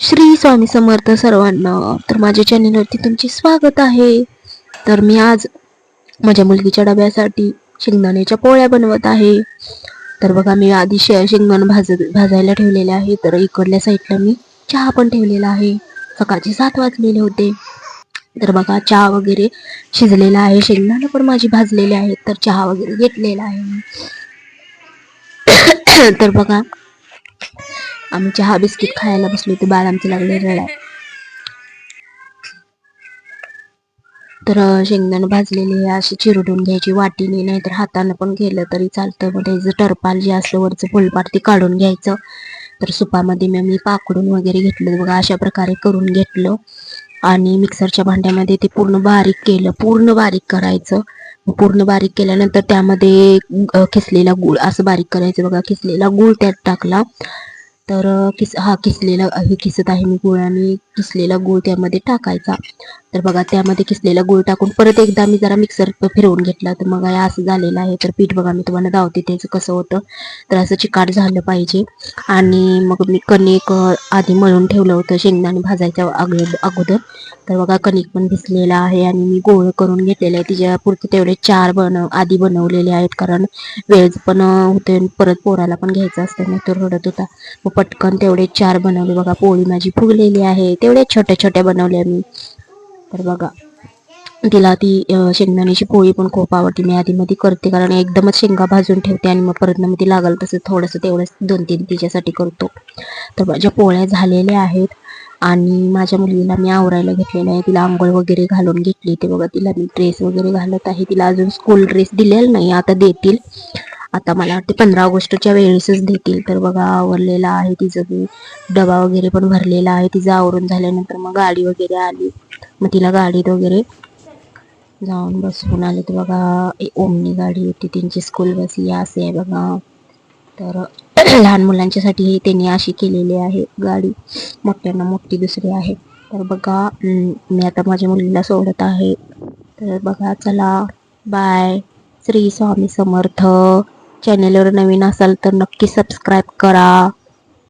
श्री स्वामी समर्थ सर्वांना तर माझ्या चॅनलवरती तुमचे स्वागत आहे. तर मी आज माझ्या मुलगीच्या डब्यासाठी शेंगदाण्याच्या पोळ्या बनवत आहे. तर बघा मी आधी शे शेंगदाणं भाज भाजायला ठेवलेले आहे. तर इकडल्या साईडला मी चहा पण ठेवलेला आहे. सकाळचे सात वाजलेले होते. तर बघा चहा वगैरे शिजलेला आहे. शेंगदाणं पण माझी भाजलेले आहेत. तर चहा वगैरे घेतलेला आहे तर बघा आम्ही चहा बिस्किट खायला बसलो ते बाळ आमचं लागले रडाय तर शेंगदाण भाजलेले असे चिरडून घ्यायची वाटीने नाहीतर हातानं पण गेलं तरी चालतं. मग त्याचं टरपाल जे असलं वरचं फुलपाट ते काढून घ्यायचं. तर सुपामध्ये मग मी पाकडून वगैरे घेतलं. बघा अशा प्रकारे करून घेतलं. आणि मिक्सरच्या भांड्यामध्ये ते पूर्ण बारीक केलं. पूर्ण बारीक करायचं. मग पूर्ण बारीक केल्यानंतर त्यामध्ये अं, गूळ असं बारीक करायचं. बघा किसलेला गूळ त्यात टाकला. तर किस हा किसलेला हे किसत आहे मी गुळ आणि किसलेला गूळ त्यामध्ये टाकायचा. तर बघा त्यामध्ये किसलेला गुळ टाकून परत एकदा मी जरा मिक्सर फिरवून घेतला. तर मग या असं झालेलं आहे. तर पीठ बघा मी तुम्हाला दावते त्याचं कसं होतं. तर असं चिकाट झालं पाहिजे. आणि मग मी कणिक आधी मळून ठेवलं होतं शेंगदाणे भाजायच्या अगोदर अगोदर. तर बघा कणिक पण भिजलेला आहे आणि मी गोळ करून घेतलेले आहे. तिच्यापुरती तेवढे चार बनव आधी बनवलेले आहेत. कारण वेळ पण होते परत पोराला पण घ्यायचं असतं नाही तर रडत होता. मग पटकन तेवढे चार बनवले. बघा पोळी माझी फुगलेली आहे. तेवढ्या छोट्या छोट्या बनवल्या मी. तर बघा तिला ती शेंगदाण्याची पोळी पण खूप आवडते. मी आधी मध्ये करते कारण एकदमच शेंगा भाजून ठेवते आणि मग परत मग ती लागल तसं थोडंसं तेवढंच दोन तीन तिच्यासाठी करतो. तर माझ्या पोळ्या झालेल्या आहेत आणि माझ्या मुलीला मी आवरायला घेतलेलं आहे तिला आंघोळ वगैरे घालून घेतली ते बघा तिला मी ड्रेस वगैरे घालत आहे. तिला अजून स्कूल ड्रेस दिलेला नाही आता देतील. आता मला वाटते पंधरा ऑगस्टच्या वेळेसच देतील. तर बघा आवरलेला आहे तिचं डबा वगैरे पण भरलेला आहे. तिचं आवरून झाल्यानंतर मग गाडी वगैरे आली. मग तिला गाडीत वगैरे जाऊन बसवून आले तर बघा ओमनी गाडी होती त्यांची स्कूल बस ही असे आहे बघा. तर लहान मुलांच्यासाठी त्यांनी अशी केलेली आहे गाडी मोठ्यांना मोठी दुसरी आहे. तर बघा मी आता माझ्या मुलीला सोडत आहे. तर बघा चला बाय श्री स्वामी समर्थ. चॅनेलवर नवीन असाल तर नक्की सबस्क्राईब करा.